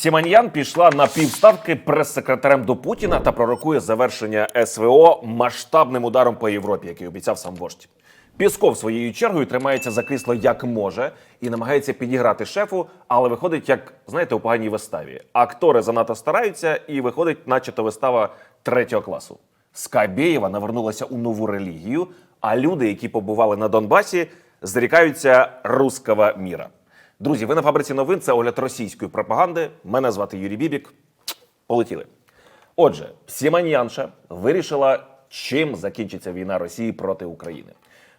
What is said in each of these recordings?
Сіманьян пішла на півставки прес-секретарем до Путіна та пророкує завершення СВО масштабним ударом по Європі, який обіцяв сам вождь. Пісков своєю чергою тримається за крісло як може і намагається підіграти шефу, але виходить, як знаєте, у поганій виставі. Актори занадто стараються, і виходить, начебто, вистава третього класу. Скабєєва навернулася у нову релігію, а люди, які побували на Донбасі, зрікаються руского міра. Друзі, ви на фабриці новин. Це огляд російської пропаганди. Мене звати Юрій Бібік. Полетіли. Отже, Сіманьянша вирішила, чим закінчиться війна Росії проти України.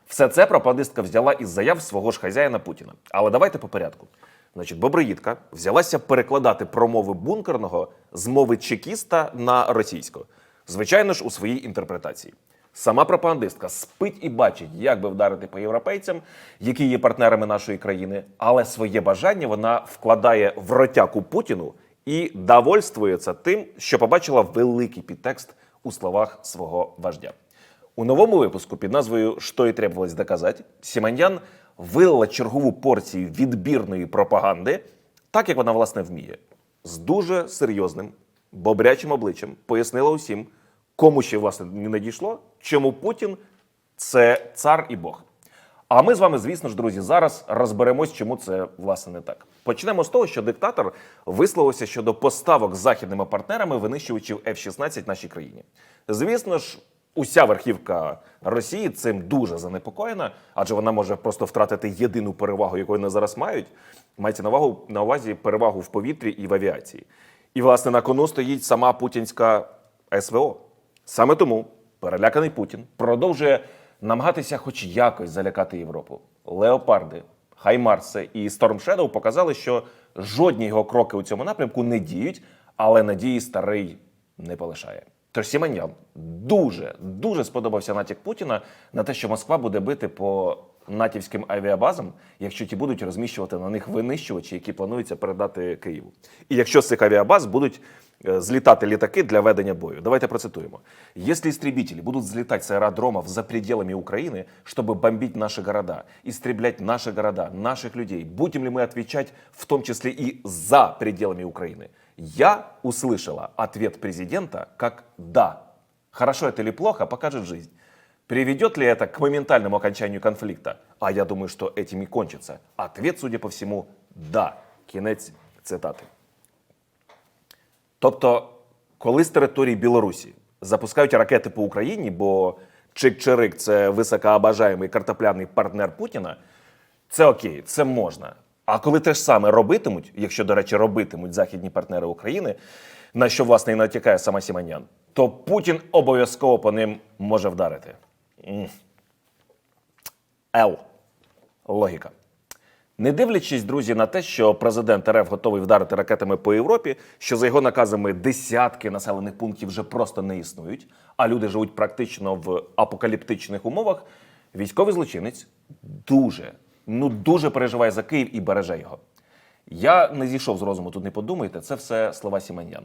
Все це пропагандистка взяла із заяв свого ж хазяїна Путіна. Але давайте по порядку. Значить, Бобриїдка взялася перекладати промови бункерного з мови чекіста на російську. Звичайно ж, у своїй інтерпретації. Сама пропагандистка спить і бачить, як би вдарити по європейцям, які є партнерами нашої країни, але своє бажання вона вкладає в ротяку Путіну і довольствується тим, що побачила великий підтекст у словах свого вождя. У новому випуску під назвою «Що і требувалось доказати» Сіманьян вилила чергову порцію відбірної пропаганди, так як вона власне вміє, з дуже серйозним, бобрячим обличчям пояснила усім, кому ще власне не надійшло, чому Путін це цар і Бог. А ми з вами, звісно ж, друзі, зараз розберемось, чому це власне не так. Почнемо з того, що диктатор висловився щодо поставок з західними партнерами винищувачів F-16 нашій країні. Звісно ж, уся верхівка Росії цим дуже занепокоєна, адже вона може просто втратити єдину перевагу, яку вони зараз мають. Мається на увагу на увазі перевагу в повітрі і в авіації. І, власне, на кону стоїть сама путінська СВО. Саме тому переляканий Путін продовжує намагатися хоч якось залякати Європу. Леопарди, Хаймарси і Shadow показали, що жодні його кроки у цьому напрямку не діють, але надії старий не полишає. Тож Сіманян дуже дуже сподобався натяк Путіна на те, що Москва буде бити по натівським авіабазам, якщо ті будуть розміщувати на них винищувачі, які планується передати Києву. І якщо з цих авіабаз будуть е, злітати літаки для ведення бою. Давайте процитуємо. Если истребители будут взлетать с аэродромов за пределами Украины, чтобы бомбить наши города, истреблять наши города, наших людей, будем ли мы отвечать в том числе и за пределами Украины? Я услышала ответ президента как «да». Хорошо это или плохо, покажет жизнь. Приведет ли это к моментальному окончанию конфликта? А я думаю, что этим и кончится. Ответ, судя по всему, «да». Кінець цитати. Тобто, коли з території Білорусі запускають ракети по Україні, бо Чик-Чирик це високообажаємий картопляний партнер Путіна, це окей, це можна. А коли те ж саме робитимуть, якщо, до речі, робитимуть західні партнери України, на що власне і натякає сама Сіманян, то Путін обов'язково по ним може вдарити. Л. Логіка. Не дивлячись, друзі, на те, що президент РФ готовий вдарити ракетами по Європі, що за його наказами десятки населених пунктів вже просто не існують, а люди живуть практично в апокаліптичних умовах, військовий злочинець дуже, ну дуже переживає за Київ і береже його. Я не зійшов з розуму, тут не подумайте, це все слова Сіманян.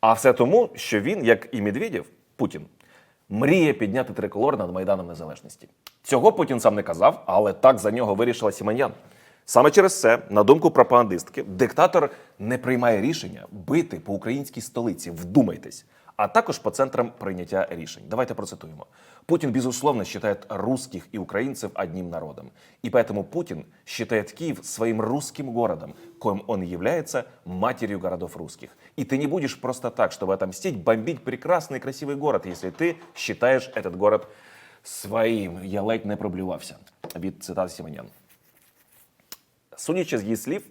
А все тому, що він, як і Медведєв, Путін, мріє підняти триколор над Майданом Незалежності. Цього Путін сам не казав, але так за нього вирішила Сіманян. Саме через це, на думку пропагандистки, диктатор не приймає рішення бити по українській столиці. Вдумайтесь, а також по центрам прийняття рішень. Давайте процитуємо. Путин, безусловно, считает русских и украинцев одним народом. И поэтому Путин считает Киев своим русским городом, коим он и является матерью городов русских. И ты не будешь просто так, чтобы отомстить, бомбить прекрасный и красивый город, если ты считаешь этот город своїм. Я ледь не проблювався від цитати Сіманян. Судячи з її слів,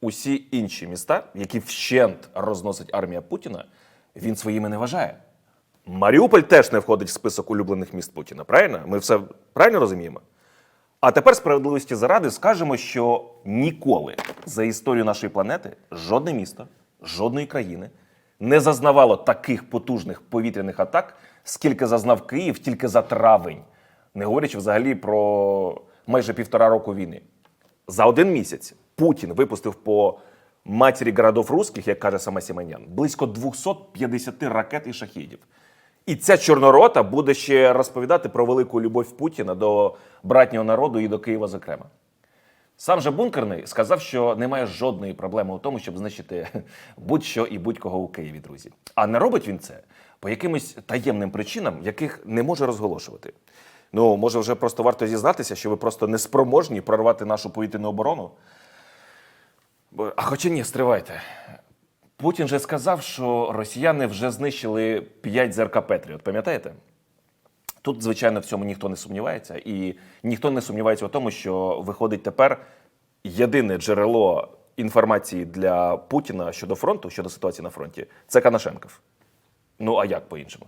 усі інші міста, які вщент розносить армія Путіна, він своїми не вважає. Маріуполь теж не входить в список улюблених міст Путіна. Правильно? Ми все правильно розуміємо? А тепер справедливості заради скажемо, що ніколи за історію нашої планети жодне місто, жодної країни не зазнавало таких потужних повітряних атак, скільки зазнав Київ тільки за травень, не говорячи взагалі про майже півтора року війни. За один місяць Путін випустив по матері городов русських, як каже сама Сіманян, близько 250 ракет і шахідів. І ця чорнорота буде ще розповідати про велику любов Путіна до братнього народу і до Києва, зокрема. Сам же бункерний сказав, що немає жодної проблеми у тому, щоб знищити будь-що і будь-кого у Києві, друзі. А не робить він це по якимось таємним причинам, яких не може розголошувати. Ну, може, вже просто варто зізнатися, що ви просто неспроможні прорвати нашу повітряну оборону. Бо- А хоча ні, стривайте. Путін же сказав, що росіяни вже знищили 5 ЗРК Петріот, пам'ятаєте? Тут, звичайно, в цьому ніхто не сумнівається, і ніхто не сумнівається у тому, що виходить тепер єдине джерело інформації для Путіна щодо фронту, щодо ситуації на фронті, це Канашенков. Ну а як по-іншому?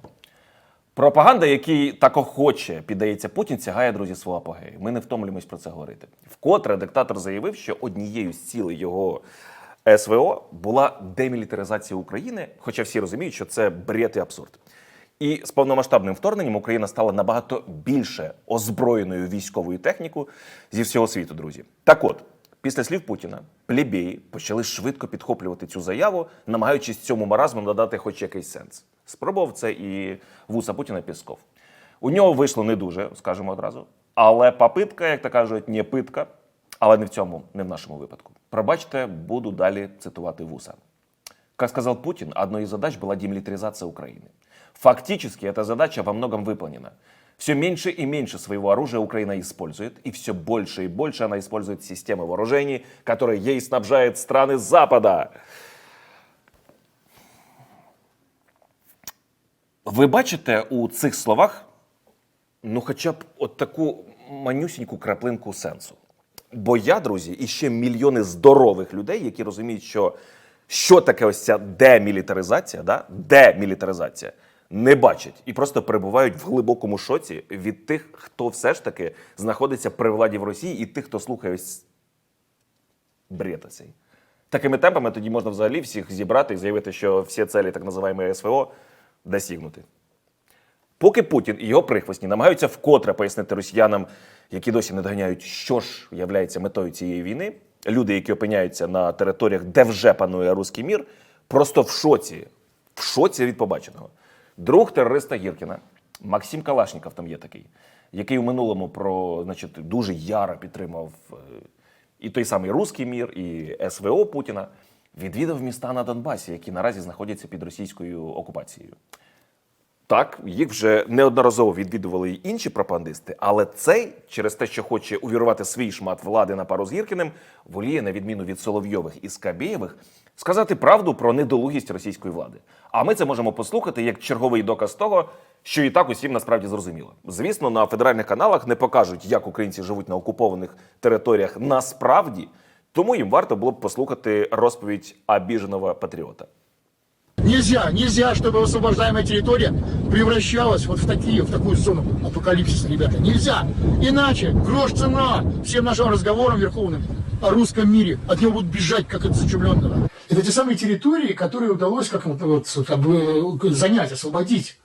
Пропаганда, якій так охоче піддається Путін, сягає, друзі, свого апогею. Ми не втомлюємось про це говорити. Вкотре диктатор заявив, що однією з цілей його СВО була демілітаризація України, хоча всі розуміють, що це бред і абсурд. І з повномасштабним вторгненням Україна стала набагато більше озброєною військовою технікою зі всього світу, друзі. Так от, після слів Путіна, плебеї почали швидко підхоплювати цю заяву, намагаючись цьому маразму надати хоч якийсь сенс. Спробував це і вуса Путіна Пісков. У нього вийшло не дуже, скажемо одразу. Але попитка, як то кажуть, не питка, але не в цьому, не в нашому випадку. Пробачте, буду далі цитувати вуса. Как сказал Путин, одной из задач была демилитаризация Украины. Фактически эта задача во многом выполнена. Все меньше и меньше своего оружия Украина использует, и все больше и больше она использует системы вооружений, которые ей снабжают страны Запада. Ви бачите у цих словах ну, хоча б от таку манюсіньку краплинку сенсу. Бо я, друзі, і ще мільйони здорових людей, які розуміють, що, що таке ось ця демілітаризація, да? демілітаризація, не бачать і просто перебувають в глибокому шоці від тих, хто все ж таки знаходиться при владі в Росії, і тих, хто слухає ось бред цей. Такими темпами тоді можна взагалі всіх зібрати і заявити, що всі цілі так називаємо СВО досягнути. Поки Путін і його прихвостні намагаються вкотре пояснити росіянам, які досі не доганяють, що ж являється метою цієї війни, люди, які опиняються на територіях, де вже панує руський мір, просто в шоці, в шоці від побаченого. Друг терориста Гіркіна, Максим Калашніков там є такий, який у минулому про, значить, дуже яро підтримав е, і той самий руський мір, і СВО Путіна, відвідав міста на Донбасі, які наразі знаходяться під російською окупацією. Так, їх вже неодноразово відвідували й інші пропагандисти, але цей, через те, що хоче увірвати свій шмат влади на пару з Гіркіним, воліє, на відміну від Соловйових і Скабєєвих, сказати правду про недолугість російської влади. А ми це можемо послухати як черговий доказ того, що і так усім насправді зрозуміло. Звісно, на федеральних каналах не покажуть, як українці живуть на окупованих територіях насправді, тому їм варто було б послухати розповідь обіженого патріота. Нельзя, нельзя, чтобы освобождаемая территория превращалась вот в такие, в такую зону апокалипсиса, ребята. Нельзя. Иначе грош цена всем нашим разговорам верховным о русском мире. От него будут бежать, как от зачумленного. Это те самые территории, которые удалось как вот, вот, как бы, занять, освободить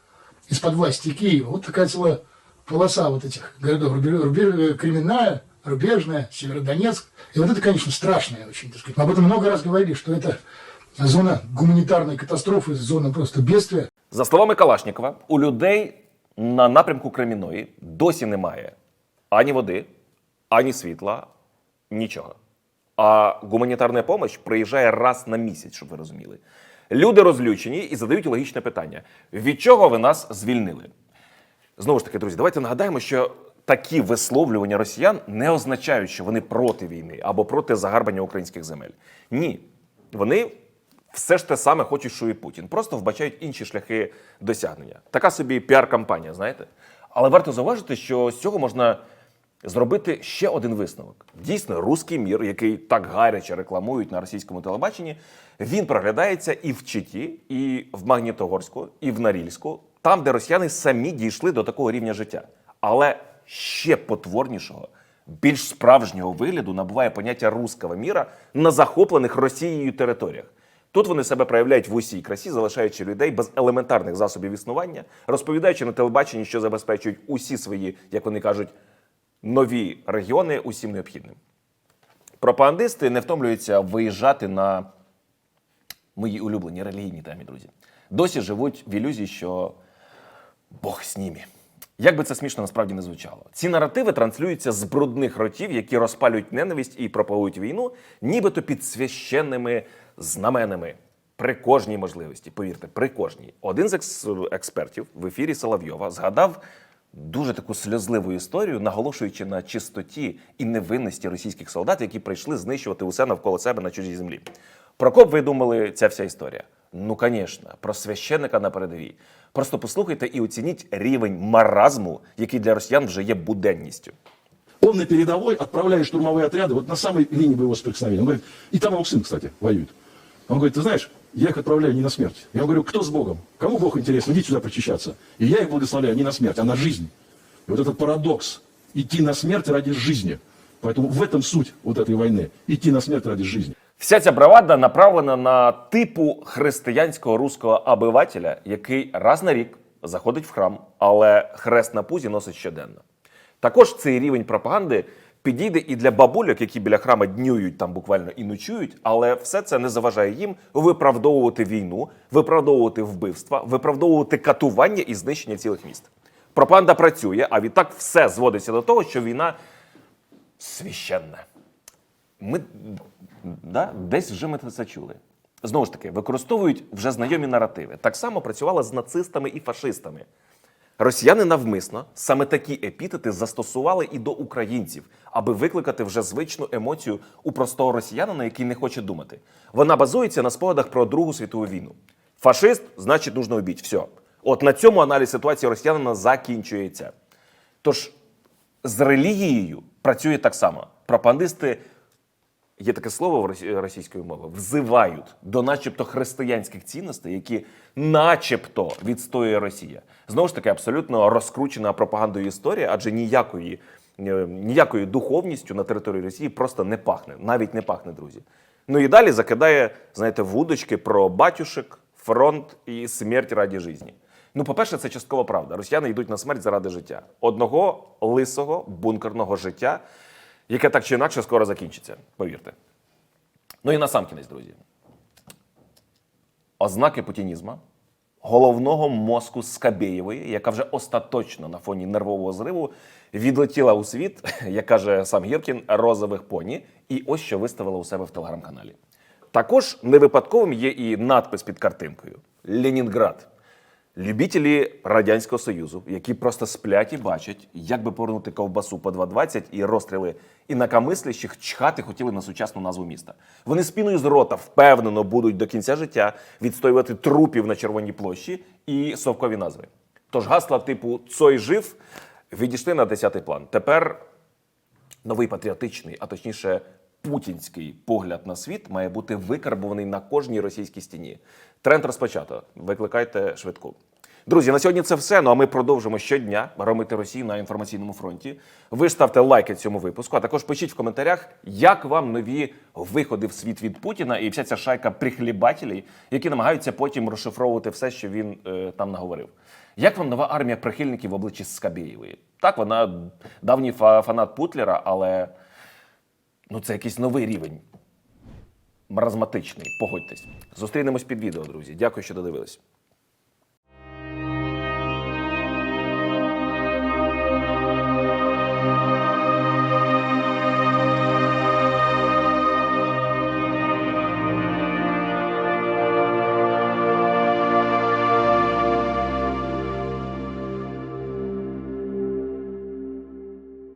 из-под власти Киева. Вот такая целая полоса вот этих городов. Рубеж, рубеж- Кременная, Рубежная, Северодонецк. И вот это, конечно, страшное очень, так сказать. Мы об этом много раз говорили, что это зона гуманитарной катастрофы, зона просто бедствия. За словами Калашнікова, у людей на напрямку Креміної досі немає ані води, ані світла, нічого. А гуманітарна допомога приїжджає раз на місяць, щоб ви розуміли. Люди розлючені і задають логічне питання: від чого ви нас звільнили? Знову ж таки, друзі, давайте нагадаємо, що такі висловлювання росіян не означають, що вони проти війни або проти загарбання українських земель. Ні. Вони все ж те саме хочуть, що і Путін. Просто вбачають інші шляхи досягнення. Така собі піар-кампанія, знаєте. Але варто зауважити, що з цього можна зробити ще один висновок. Дійсно, руський мір, який так гаряче рекламують на російському телебаченні, він проглядається і в Читі, і в Магнітогорську, і в Норільську, там, де росіяни самі дійшли до такого рівня життя. Але ще потворнішого, більш справжнього вигляду набуває поняття руського міра на захоплених Росією територіях. Тут вони себе проявляють в усій красі, залишаючи людей без елементарних засобів існування, розповідаючи на телебаченні, що забезпечують усі свої, як вони кажуть, нові регіони усім необхідним. Пропагандисти не втомлюються виїжджати на мої улюблені релігійні темі, друзі. Досі живуть в ілюзії, що Бог з ними. Як би це смішно насправді не звучало, ці наративи транслюються з брудних ротів, які розпалюють ненависть і пропагують війну, нібито під священними знаменами. При кожній можливості, повірте, при кожній. Один з екс- експертів в ефірі Соловйова згадав дуже таку сльозливу історію, наголошуючи на чистоті і невинності російських солдат, які прийшли знищувати усе навколо себе на чужій землі. Про кого б ви думали ця вся історія? Ну, звісно, про священника на передовій. Просто послухайте і оцініть рівень маразму, який для росіян вже є буденністю. Он на передовой отправляет штурмовые отряды вот на самой линии боевого соприкосновения. Он говорит, и там его сын, кстати, воюет. Он говорит, ты знаешь, я их отправляю не на смерть. Я говорю, кто с Богом? Кому Бог интересен? Идите сюда причащаться. И я их благословляю не на смерть, а на жизнь. И вот этот парадокс. Идти на смерть ради жизни. Поэтому в этом суть вот этой войны. Идти на смерть ради жизни. Вся ця бравада направлена на типу християнського руського обивателя, який раз на рік заходить в храм, але хрест на пузі носить щоденно. Також цей рівень пропаганди підійде і для бабульок, які біля храма днюють там буквально і ночують, але все це не заважає їм виправдовувати війну, виправдовувати вбивства, виправдовувати катування і знищення цілих міст. Пропаганда працює, а відтак все зводиться до того, що війна священна. Ми да, десь вже ми це чули. Знову ж таки, використовують вже знайомі наративи. Так само працювала з нацистами і фашистами. Росіяни навмисно саме такі епітети застосували і до українців, аби викликати вже звичну емоцію у простого росіянина, який не хоче думати. Вона базується на спогадах про Другу світову війну. Фашист значить нужно убити. Все. От на цьому аналіз ситуації росіянина закінчується. Тож з релігією працює так само. Пропагандисти є таке слово в росі- російської мови, взивають до начебто християнських цінностей, які начебто відстоює Росія. Знову ж таки, абсолютно розкручена пропагандою історія, адже ніякої, е, ніякою духовністю на території Росії просто не пахне, навіть не пахне, друзі. Ну і далі закидає, знаєте, вудочки про батюшек, фронт і смерть раді житті. Ну, по-перше, це часткова правда. Росіяни йдуть на смерть заради життя. Одного лисого бункерного життя, яке так чи інакше скоро закінчиться. Повірте. Ну і на сам кінець, друзі. Ознаки путінізму, головного мозку Скабєєвої, яка вже остаточно на фоні нервового зриву відлетіла у світ, як каже сам Гіркін, розових поні, і ось що виставила у себе в телеграм-каналі. Також не випадковим є і надпис під картинкою Ленінград. Любителі Радянського Союзу, які просто сплять і бачать, як би повернути ковбасу по 2,20 і розстріли інакомислящих чхати хотіли на сучасну назву міста. Вони спіною з рота впевнено будуть до кінця життя відстоювати трупів на Червоній площі і совкові назви. Тож гасла типу Цой жив відійшли на 10-й план. Тепер новий патріотичний, а точніше путінський погляд на світ має бути викарбований на кожній російській стіні. Тренд розпочато. Викликайте швидку. Друзі, на сьогодні це все. Ну а ми продовжимо щодня ромити Росію на інформаційному фронті. Ви ставте лайки цьому випуску, а також пишіть в коментарях, як вам нові виходи в світ від Путіна і вся ця шайка прихлібателів, які намагаються потім розшифровувати все, що він е, там наговорив. Як вам нова армія прихильників в обличчі Скабєєвої? Так, вона давній фанат Путлера, але ну це якийсь новий рівень. Маразматичний, погодьтесь. Зустрінемось під відео, друзі. Дякую, що додивились.